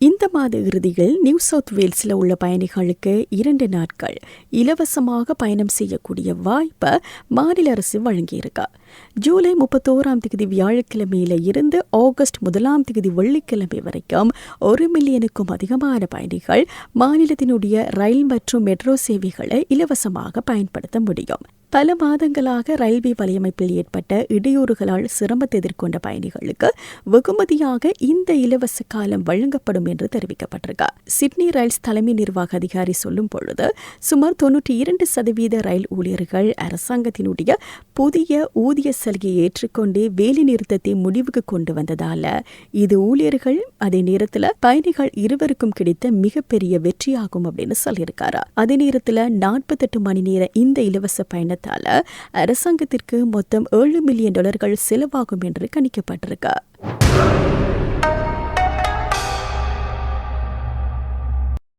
இந்த மாத இறுதியில் நியூ சவுத் வேல்ஸில் உள்ள பயணிகளுக்கு இரண்டு நாட்கள் இலவசமாக பயணம் செய்யக்கூடிய வாய்ப்பை மாநில அரசு வழங்கியிருக்கு. ஜூலை முப்பத்தோராம் தேதி வியாழக்கிழமையில இருந்து ஆகஸ்ட் முதலாம் தேதி வெள்ளிக்கிழமை வரைக்கும் ஒரு மில்லியனுக்கும் அதிகமான பயணிகள் மாநிலத்தினுடைய ரயில் மற்றும் மெட்ரோ சேவைகளை இலவசமாக பயன்படுத்த முடியும். பல மாதங்களாக ரயில்வே வலையமைப்பில் ஏற்பட்ட இடையூறுகளால் சிரமத்தை எதிர்கொண்ட பயணிகளுக்கு வெகுமதியாக இந்த இலவச காலம் வழங்கப்படும் என்று தெரிவிக்கப்பட்டிருக்கு சிட்னி ரயில்ஸ் தலைமை நிர்வாக அதிகாரி சொல்லும் பொழுது சுமார் தொன்னூற்றி இரண்டு சதவீத ரயில் ஊழியர்கள் அரசாங்கத்தினுடைய புதிய ஊதிய சலுகையை ஏற்றுக்கொண்டே வேலை நிறுத்தத்தை முடிவுக்கு கொண்டு வந்ததால இது ஊழியர்கள் அதே நேரத்தில் பயணிகள் இருவருக்கும் கிடைத்த மிகப்பெரிய வெற்றியாகும் அப்படின்னு சொல்லியிருக்காரு. அதே நேரத்தில் நாற்பத்தெட்டு மணி நேர இந்த இலவச பயணத்தை பயணத்தால அரசாங்கத்திற்கு மொத்தம் ஏழு மில்லியன் டாலர்கள் செலவாகும் என்று கணிக்கப்பட்டிருக்கு.